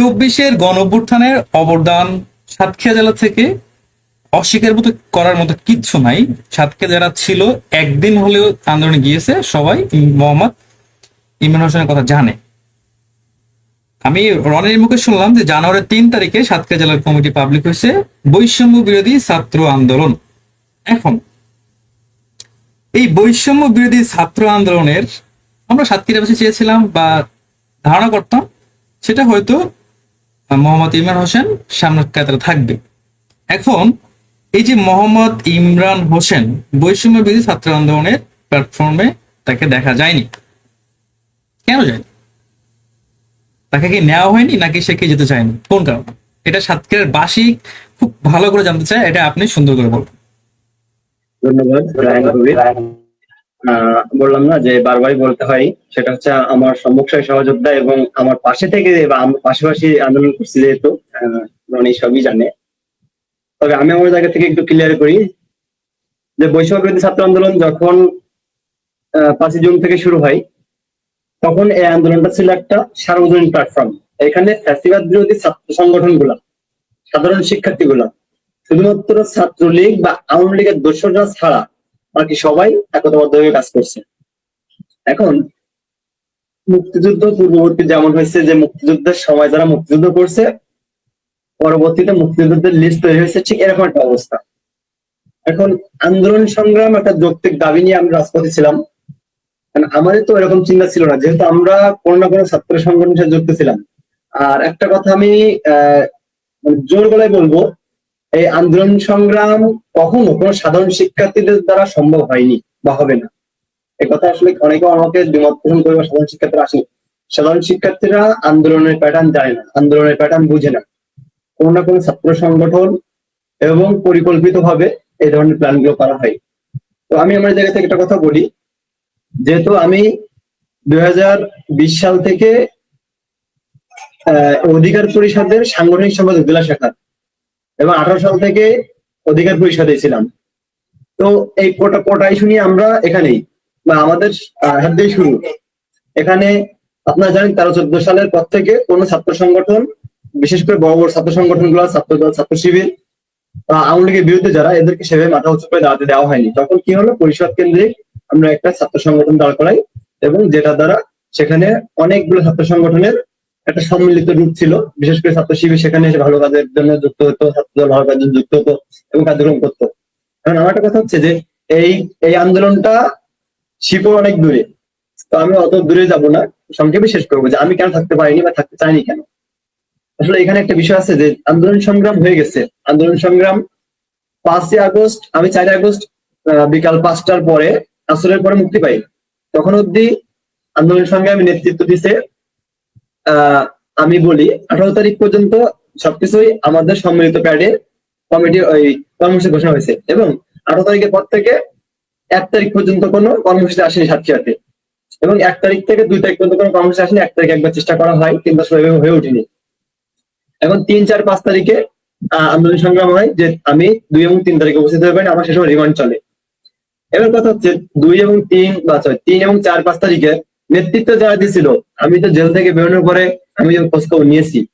চব্বিশের গণ অভ্যুত্থানের অবদান সাতক্ষীরা জেলা থেকে অস্বীকার মতো করার মতো কিচ্ছু নাই। সাতক্ষীরা যারা ছিল, একদিন হলেও আন্দোলনে গিয়েছে সবাই মোহাম্মদ ইমরান হোসেনের কথা জানে। আমি রনের মুখে শুনলাম যে জানুয়ারির তিন তারিখে সাতক্ষীরা জেলার কমিটি পাবলিক হয়েছে বৈষম্য বিরোধী ছাত্র আন্দোলন। এখন, এই বৈষম্য বিরোধী ছাত্র আন্দোলনের আমরা সাতক্ষীরাবাসী চেয়েছিলাম বা ধারণা করতাম, সেটা হয়তো মোহাম্মদ ইমরান হোসেন সামনের কাতারে থাকবে। এখন, এই যে মোহাম্মদ ইমরান হোসেন, বৈষম্য বিধি ছাত্র আন্দোলনের প্ল্যাটফর্মে তাকে দেখা যায়নি। কেন যায়নি? তাকে কি নেওয়া হয়নি নাকি সে কি যেতে চায়নি? কোন কারণ? এটা সাতক্ষীরার বাসী খুব ভালো করে জানতে চায়, এটা আপনি সুন্দর করে বলুন। ধন্যবাদ বললাম না যে বারবারই বলতে হয়। সেটা হচ্ছে আমার সম্মুখসায় সহযোদ্ধা এবং আমার পাশে থেকে পাশাপাশি আন্দোলন করছি যেহেতু রনি সবই জানে। তবে আমি আমার জায়গা থেকে একটু ক্লিয়ার করি যে বৈষম্য বিরোধী ছাত্র আন্দোলন যখন পাঁচই জুন থেকে শুরু হয়, তখন এই আন্দোলনটা ছিল একটা সার্বজনীন প্ল্যাটফর্ম এখানে ফ্যাসিবাদ বিরোধী ছাত্র সংগঠনগুলা সাধারণ শিক্ষার্থী গুলা শুধুমাত্র ছাত্রলীগ বা আওয়ামী লীগের দোসররা ছাড়া বাকি সবাই একতাবদ্ধ হয়ে কাজ করছে। এখন মুক্তিযুদ্ধ পূর্ববর্তী যেমন হয়েছে যে মুক্তিযুদ্ধের সময় যারা মুক্তিযুদ্ধ করছে, পরবর্তীতে মুক্তিযুদ্ধের লিস্ট তৈরি হয়েছে, ঠিক এরকম একটা অবস্থা। এখন আন্দোলন সংগ্রাম একটা যৌক্তিক দাবি নিয়ে আমরা রাজপথে ছিলাম। আমাদের তো এরকম চিন্তা ছিল না, যেহেতু আমরা কোনো না কোনো ছাত্র সংগঠনের সাথে যুক্ত ছিলাম। আর একটা কথা আমি মানে জোর গলায় বলব এই আন্দোলন সংগ্রাম কখনো কোনো সাধারণ শিক্ষার্থীদের দ্বারা সম্ভব হয়নি বা হবে না। এই কথা আসলে অনেকে আমাকে দ্বিমত পোষণ করে বা সাধারণ শিক্ষার্থীরা আসেনি। সাধারণ শিক্ষার্থীরা আন্দোলনের প্যাটার্ন জানে না, আন্দোলনের প্যাটার্ন বুঝে না। কোনো না কোনো ছাত্র সংগঠন এবং পরিকল্পিতভাবে এই ধরনের প্ল্যানগুলো করা হয়। তো আমি আমার জায়গা থেকে একটা কথা বলি, যেহেতু আমি দু হাজার বিশ সাল থেকে অধিকার পরিষদের সাংগঠনিক সম্পাদক জেলা শাখার এবং আঠারো সাল থেকে অধিকার পরিষদে ছিলাম। তো এই কোটা কোটা ইস্যু নিয়ে আমরা এখানেই বা আমাদের হাত দিয়ে শুরু। এখানে আপনারা জানেন তেরো চোদ্দ সালের পর থেকে কোনো ছাত্র সংগঠন বিশেষ করে বড় বড় ছাত্র সংগঠনগুলো ছাত্র দল, ছাত্র শিবির আওয়ামী লীগের বিরুদ্ধে যারা এদেরকে সেভাবে মাথা উঁচু করে দাঁড়াতে দেওয়া হয়নি। তখন কি হলো? পরিষদ কেন্দ্রিক আমরা একটা ছাত্র সংগঠন দাঁড় করাই এবং যেটা দ্বারা সেখানে অনেকগুলো ছাত্র সংগঠনের একটা সম্মিলিত রূপ ছিল। বিশেষ করে ছাত্র শিবির সেখানে এসে ভালো কাজের জন্য যুক্ত হতো ছাত্র দল ভালো কাজের যুক্ত হতো এবং কার্যক্রম করতো। এখন আমার একটা কথা হচ্ছে যে, এই এই আন্দোলনটা শিকড় অনেক দূরে। তো আমি অত দূরে যাব না। সংক্ষেপে শেষ করব যে আমি কেন থাকতে পারিনি বা থাকতে চাইনি কেন? আসলে এখানে একটা বিষয় আছে যে, আন্দোলন সংগ্রাম হয়ে গেছে। আন্দোলন সংগ্রাম পাঁচই আগস্ট, আমি চারই আগস্ট বিকাল পাঁচটার পরে আসরের পরে মুক্তি পাই। তখন অব্দি আন্দোলন সংগ্রামে নেতৃত্ব দিছে আমি বলি, আঠারো তারিখ পর্যন্ত সবকিছুই আমাদের সম্মিলিত প্যাডে কমিটি ওই কর্মসূচি ঘোষণা হয়েছে এবং আঠারো তারিখের পর থেকে এক তারিখ পর্যন্ত কোনো কর্মসূচি আসেনি সাতক্ষীরাতে। এবং এক তারিখ থেকে দুই তারিখ পর্যন্ত কোনো কর্মসূচি আসেনি, এক তারিখ একবার চেষ্টা করা হয়, কিন্তু আসলে এভাবে হয়ে ওঠেনি। এখন তিন, চার, পাঁচ তারিখে আন্দোলন সংগ্রাম হয়, যে আমি দুই এবং তিন তারিখে উপস্থিত পারি আমার সে সময় রিমান্ড চলে। এবার কথা হচ্ছে দুই এবং তিন বা তিন এবং চার, পাঁচ তারিখে নেতৃত্ব যারা দিছিল, আমি তো জেল থেকে বেরোনোর পরে আমি যে খোঁজ নিয়েছি।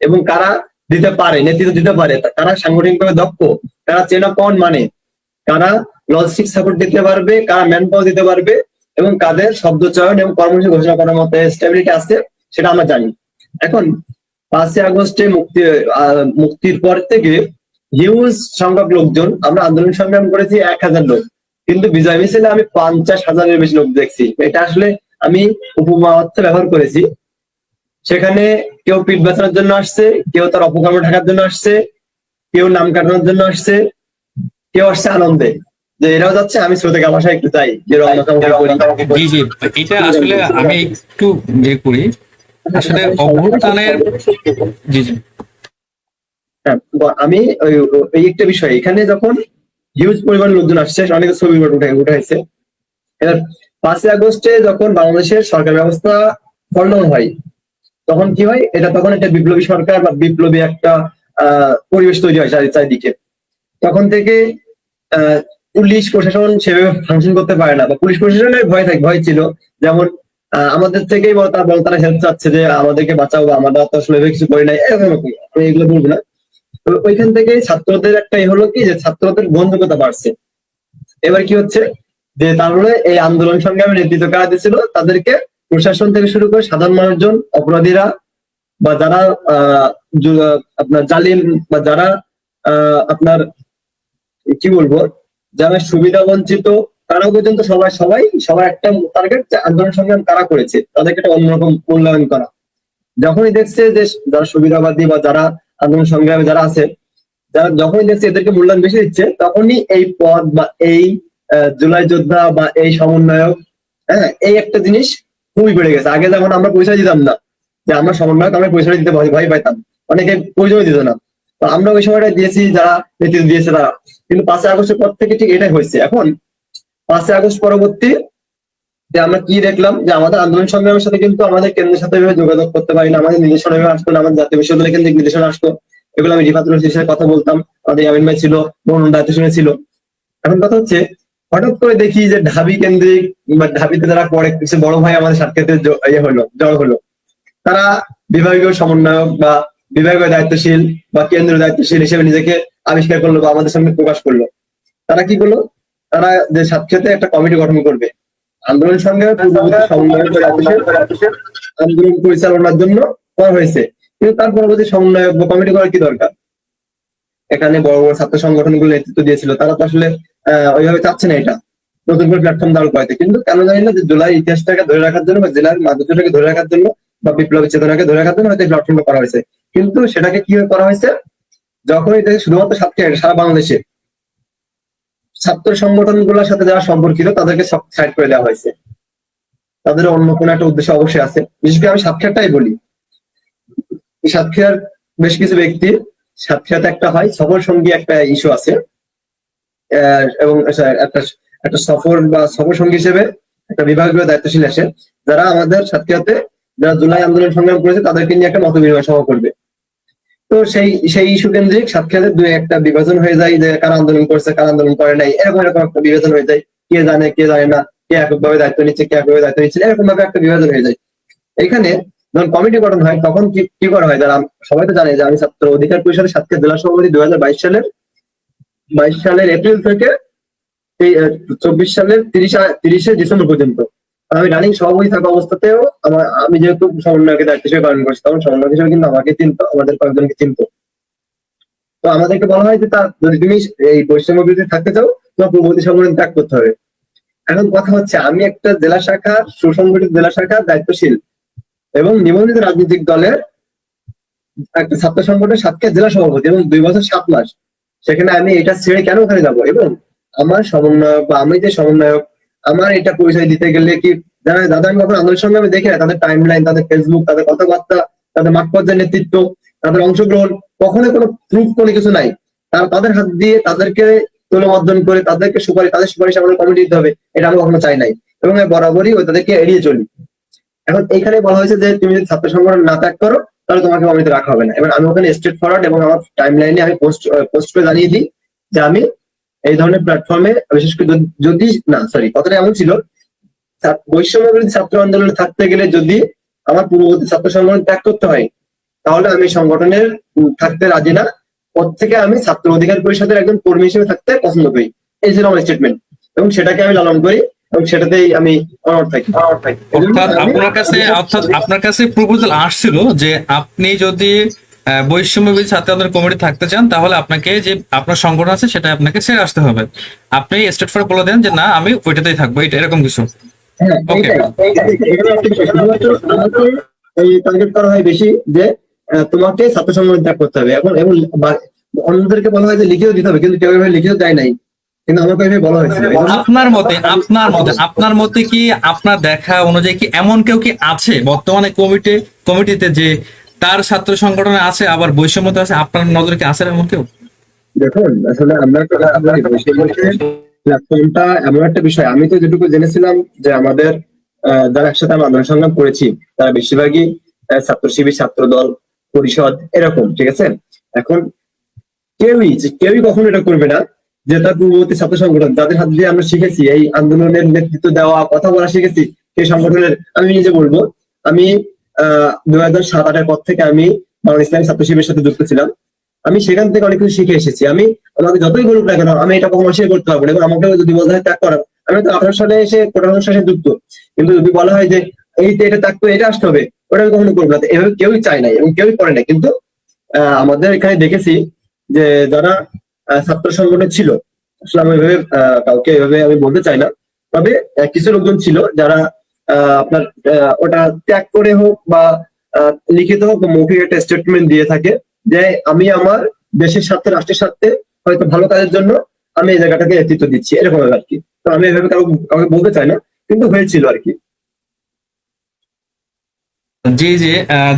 এবং কারা দিতে পারে, নেতৃত্ব দিতে পারে, তা- কারা সাংগঠনিকভাবে দক্ষ, কারা চেনা কোন মানে কারা লজিস্টিক সাপোর্ট দিতে পারবে, কারা ম্যান পাওয়ার দিতে পারবে, এবং কাদের শব্দ চয়ন এবং কর্মসূচি ঘোষণা করার মতো স্টেবিলিটি আছে, সেটা আমরা জানি। এখন, পাঁচই আগস্টে মুক্তি মুক্তির পর থেকে হিউজ সংখ্যক লোকজন, আমরা আন্দোলন সংগ্রাম করেছি এক হাজার লোক। কিন্তু বিজয় মিছিলে আমি পঞ্চাশ হাজারের বেশি লোক দেখছি। এটা আসলে আমি উপমা অর্থে ব্যবহার করেছি। সেখানে কেউ পিঠ বাঁচানোর জন্য আসছে কেউ তার অপকর্ম ঢাকার জন্য আসছে কেউ নাম কাটানোর জন্য আসছে কেউ আসছে আনন্দে। যে এরাও যাচ্ছে আমি স্রোতে গামাশায় একটু যাই যে জি জি এটা আসলে আমি একটু ইয়ে করি। আসলে অভ্যুত্থানের জি জি। হ্যাঁ, আমি ওই ওই- এই একটা বিষয় এখানে যখন হিউজ পরিমাণ লোকজন আসছে অনেক ছবি উঠে উঠাইছে। এবার পাঁচই আগস্টে যখন বাংলাদেশের সরকার ব্যবস্থা ফলন হয়, তখন কি হয়? এটা তখন একটা বিপ্লবী সরকার বা বিপ্লবী একটা পরিবেশ তৈরি হয় চারি- চারিদিকে। তখন থেকে পুলিশ প্রশাসন সেভাবে ফাংশন করতে পারে না বা পুলিশ প্রশাসনের ভয় থাকে, ভয় ছিল। যেমন আমাদের থেকেই তারা বড় তারা হেল্প চাচ্ছে যে আমাদেরকে বাঁচাও বা আমরা তো আসলে কিছু করি নাই। আমি এগুলো বলব না। তো ওইখান থেকে ছাত্রদের একটা হলো কি? যে ছাত্রদের বন্ধুকতা বাড়ছে। এবার কি হচ্ছে? যে তাহলে এই আন্দোলন সংগ্রামে নেতৃত্ব কারা দিয়েছিল তাদেরকে প্রশাসন থেকে শুরু করে সাধারণ মানুষজন, অপরাধীরা বা যারা আপনার জালিম বা যারা আপনার, কি বলব, যারা সুবিধা বঞ্চিত, তারাও পর্যন্ত সবাই সবাই, সবার একটা টার্গেট আন্দোলন সংগ্রাম তারা করেছে, তাদেরকে একটা অন্যরকম মূল্যায়ন করা। যখনই দেখছে যে যারা সুবিধাবাদী বা যারা আন্দোলন সংগ্রামে যারা আছে, যারা যখনই দেখছে এদেরকে মূল্যায়ন বেশি দিচ্ছে, তখনই এই পদ বা এই জুলাই যোদ্ধা বা এই সমন্বয়ক হ্যাঁ এই একটা জিনিস খুবই বেড়ে গেছে। আগে যখন আমরা পয়সা দিতাম না, যে আমরা সমন্বয়ক, আমরা পয়সা দিতে ভয় পাইতাম। অনেকে প্রয়োজনই দিত না। তো আমরা ওই সময়টা দিয়েছি যারা নেতৃত্ব দিয়েছে তারা। কিন্তু পাঁচই আগস্টের পর থেকে ঠিক এটাই হয়েছে। এখন পাঁচই আগস্ট পরবর্তী যে আমরা কি দেখলাম, যে আমাদের আন্দোলন সংগ্রামের সাথে কিন্তু আমাদের কেন্দ্রের সাথে যোগাযোগ করতে পারি না, আমাদের নির্দেশনা এভাবে আসতো না, আমাদের জাতীয় বিশ্ববিদ্যালয় কেন্দ্রিক নির্দেশনা আসতো এগুলো আমি রিফাতুল সাথে কথা বলতাম। আমাদের ইয়ামিন ভাই ছিল, মোহন দায়িত্ব শুনেছিল। এখন কথা হচ্ছে হঠাৎ করে দেখি যে ঢাবি কেন্দ্রিক বা ঢাবিতে যারা পড়ে, কিছু বড় ভাই আমাদের সাক্ষাতে ইয়ে হলো, জড় হলো। তারা বিভাগীয় সমন্বয়ক বা বিভাগীয় দায়িত্বশীল বা কেন্দ্রীয় দায়িত্বশীল হিসেবে নিজেকে আবিষ্কার করল বা আমাদের সামনে প্রকাশ করল। তারা কি করল? তারা যে সাক্ষাতে একটা কমিটি গঠন করবে। আন্দোলন দায়িত্বশীল আন্দোলন পরিচালনার জন্য করা হয়েছে। কিন্তু তার পরবর্তী সমন্বয়ক বা কমিটি করার কি দরকার? এখানে বড় বড় ছাত্র সংগঠনগুলো নেতৃত্ব দিয়েছিল। তারা তো আসলে ওইভাবে চাচ্ছে না এটা। নতুন করে প্ল্যাটফর্ম দাঁড় করাতে কিন্তু কেন জানি না যে জুলাই ইতিহাসটাকে ধরে রাখার জন্য বা জেলার মাধ্যমটাকে ধরে রাখার জন্য বা বিপ্লবী চেতনাকে ধরে রাখার জন্য হয়তো প্ল্যাটফর্মটা করা হয়েছে। কিন্তু সেটাকে কীভাবে করা হয়েছে? যখন এটা শুধুমাত্র সাতক্ষীরা সারা বাংলাদেশে ছাত্র সংগঠন সংগঠনগুলোর সাথে যারা সম্পর্কিত, তাদেরকে সব সাইড করে দেওয়া হয়েছে। তাদের অন্য কোনো একটা উদ্দেশ্য অবশ্যই আছে। বিশেষ করে আমি সাতক্ষীরাটাই বলি। সাতক্ষীরার বেশ কিছু ব্যক্তি সাতক্ষীরাতে একটা হয়। সফর সঙ্গী একটা ইস্যু আছে। এবং একটা একটা সফর বা সফর সঙ্গী হিসেবে একটা বিভাগীয় দায়িত্বশীল আসে যারা আমাদের সাতক্ষীরাতে, যারা জুলাই আন্দোলন সংগ্রাম করেছে, তাদেরকে নিয়ে একটা মত বিনিময় সভা করবে। তো সেই সেই ইস্যু কেন্দ্রিক সাতক্ষীরাতে দুই একটা বিভাজন হয়ে যায়, যে কারা আন্দোলন করছে, কারা আন্দোলন করে নাই, এরকম এরকম একটা বিভাজন হয়ে যায়। কে জানে কে জানে না, কে এককভাবে দায়িত্ব নিচ্ছে, কে এককভাবে দায়িত্ব নিচ্ছে এরকম ভাবে একটা বিভাজন হয়ে যায়। এখানে যখন কমিটি গঠন হয়, তখন কি কি করা হয়? যারা, সবাই তো জানে যে আমি ছাত্র অধিকার পরিষদের সাতক্ষীরা জেলা সভাপতি দুই হাজার বাইশ সালের বাইশ সালের এপ্রিল থেকে চব্বিশ সালের তিরিশে তিরিশে ডিসেম্বর পর্যন্ত। আমি রানিং সভাপতি থাকা অবস্থাতেও আমার, আমি যেহেতু সমন্বয়কে দায়িত্ব হিসেবে পালন করছি, তখন সমন্বয় হিসেবে কিন্তু আমাকে চিনতো, আমাদের কয়েকজনকে চিনতো। তো আমাদেরকে বলা হয় যে তার যদি তুমি এই বৈষম্য বিরোধী থাকতে চাও, তোমার পূর্ববর্তী সংগঠন ত্যাগ করতে হবে। এখন কথা হচ্ছে, আমি একটা জেলা শাখা, সুসংগঠিত জেলা শাখার দায়িত্বশীল এবং নিবন্ধিত রাজনৈতিক দলের একটা ছাত্র সংগঠনের সাতক্ষীরা জেলা সভাপতি এবং দুই বছর সাত মাস। সেখানে আমি এটা ছেড়ে কেন ওখানে যাব? এবং আমার সমন্বয়ক বা আমি যে সমন্বয়ক, আমার এটা পরিচয় দিতে গেলে কি যারা যাদের আমি কখনো আন্দোলন সংগ্রামে দেখি না। তাদের টাইম লাইন তাদের ফেসবুক তাদের কথাবার্তা, তাদের মাঠ পর্যায়ের নেতৃত্ব, তাদের অংশগ্রহণ কখনো কোনো প্রুফ কোনো কিছু নাই। তারা, তাদের হাত দিয়ে তাদেরকে তুলমর্দন করে, তাদেরকে সুপারিশ, তাদের সুপারিশ আমাদের কমিটি দিতে হবে, এটা আমি কখনো চাই নাই। এবং আমি বরাবরই ওই তাদেরকে এড়িয়ে চলি। এখন এখানে বলা হয়েছে যে, তুমি যদি ছাত্র সংগঠন না ত্যাগ করো তাহলে তোমাকে কমিটিতে রাখা হবে না। এবার আমি ওখানে স্ট্রেট ফরওয়ার্ড এবং আমার টাইম লাইনে আমি পোস্ট পোস্ট করে জানিয়ে দিই যে আমি এই ধরনের প্ল্যাটফর্মে বিশেষ করে যদি- না সরি কথাটা এমন ছিল বৈষম্য ছাত্র আন্দোলনে থাকতে গেলে যদি আমার পূর্ববর্তী ছাত্র সংগঠন ত্যাগ করতে হয়, তাহলে আমি সংগঠনের থাকতে রাজি না। ওর থেকে আমি ছাত্র অধিকার পরিষদের একজন কর্মী হিসেবে থাকতে পছন্দ করি। এই ছিল আমার স্টেটমেন্ট এবং সেটাকে আমি লালন করি। এবং সেটাতেই আমি থাকি অর্থাৎ আপনার কাছে অর্থাৎ আপনার কাছে প্রপোজাল আসছিল যে আপনি যদি বৈষম্য বিরোধী ছাত্র আন্দোলন কমিটি থাকতে চান তাহলে আপনাকে যে আপনার সংগঠন আছে সেটা আপনাকে ছেড়ে আসতে হবে। আপনি স্টেট ফর বলে দেন যে না আমি ওইটাতেই থাকব। এটা এরকম কিছু। হ্যাঁ, শুধুমাত্র আমাকে এই টার্গেট করা হয় বেশি যে তোমাকে ছাত্র সংগঠন ত্যাগ করতে হবে। এখন এবং অন্যদেরকে বলা হয় যে লিখেও দিতে হবে। কিন্তু কেউ লিখিত দেয় নাই। কিন্তু আমাকে এভাবে বলা হয়েছিল আপনার মতে আপনার মতে আপনার মতে কি আপনার দেখা অনুযায়ী কি এমন কেউ কি আছে বর্তমানে কমিটি কমিটিতে যে তার ছাত্র সংগঠনে আছে আবার বৈষম্যতা আছে আপনার নজরে কি আছে এমন কেউ? দেখুন আসলে আমরা প্ল্যাটফর্মটা এমন একটা বিষয়। আমি তো যেটুকু জেনেছিলাম যে আমাদের যারা একসাথে আমরা আন্দোলন সংগ্রাম করেছি তারা বেশিরভাগই ছাত্র শিবির ছাত্র দল পরিষদ এরকম ঠিক আছে? এখন কেউই যে- কেউই কখনো এটা করবে না। যে তার পূর্ববর্তী ছাত্র সংগঠন, যাদের হাত দিয়ে আমরা শিখেছি, এই আন্দোলনের নেতৃত্ব দেওয়া, কথা বলা শিখেছি, সেই সংগঠনের আমি নিজে বলব, আমি, আহ দুই হাজার সাত আটের পর থেকে আমি বাংলা ইসলামী ছাত্র শিবিরের সাথে যুক্ত ছিলাম। আমি সেখান থেকে অনেক কিছু শিখে এসেছি। আমি আমাকে যতই বলুক না কেন, আমি এটা কখনো অস্বীকার করতে পারব না এবং আমাকে যদি বলতে হয় ত্যাগ করার, আমি তো আঠারো সালে এসে কোটা সাথে যুক্ত। কিন্তু যদি বলা হয় যে এই এটা ত্যাগ করে এটা আসতে হবে, ওটা আমি কখনো করব না। এভাবে কেউই চায় নাই এবং কেউই করে নাই। কিন্তু আমাদের এখানে দেখেছি যে যারা ছাত্র সংগঠন ছিল। আসলে আমি এভাবে কাউকে এভাবে আমি বলতে চাই না। তবে কিছু লোকজন ছিল যারা আপনার ওটা ত্যাগ করে হোক বা লিখিত হোক মৌখিক একটা স্টেটমেন্ট দিয়ে থাকে যে আমি আমার দেশের স্বার্থে, রাষ্ট্রের স্বার্থে হয়তো ভালো কাজের জন্য আমি এই জায়গাটাকে নেতৃত্ব দিচ্ছি, এরকম আর কি। তো আমি এভাবে কাউকে বলতে চাই না, কিন্তু হয়েছিল আর কি। জি জি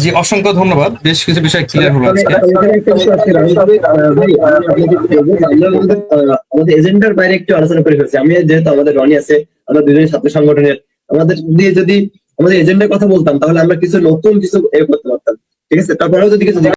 জি, অসংখ্য ধন্যবাদ। বেশ কিছু বিষয় ক্লিয়ার হলো আজকে। আমাদের এজেন্ডার বাইরে একটু আলোচনা করে ফেলছি। আমি যেহেতু আমাদের রনি আছে, আমরা দুজনই ছাত্র সংগঠনের, আমাদের দিয়ে যদি আমাদের এজেন্ডার কথা বলতাম, তাহলে আমরা কিছু নতুন কিছু এ করতে পারতাম। ঠিক আছে? তারপরেও যদি কিছু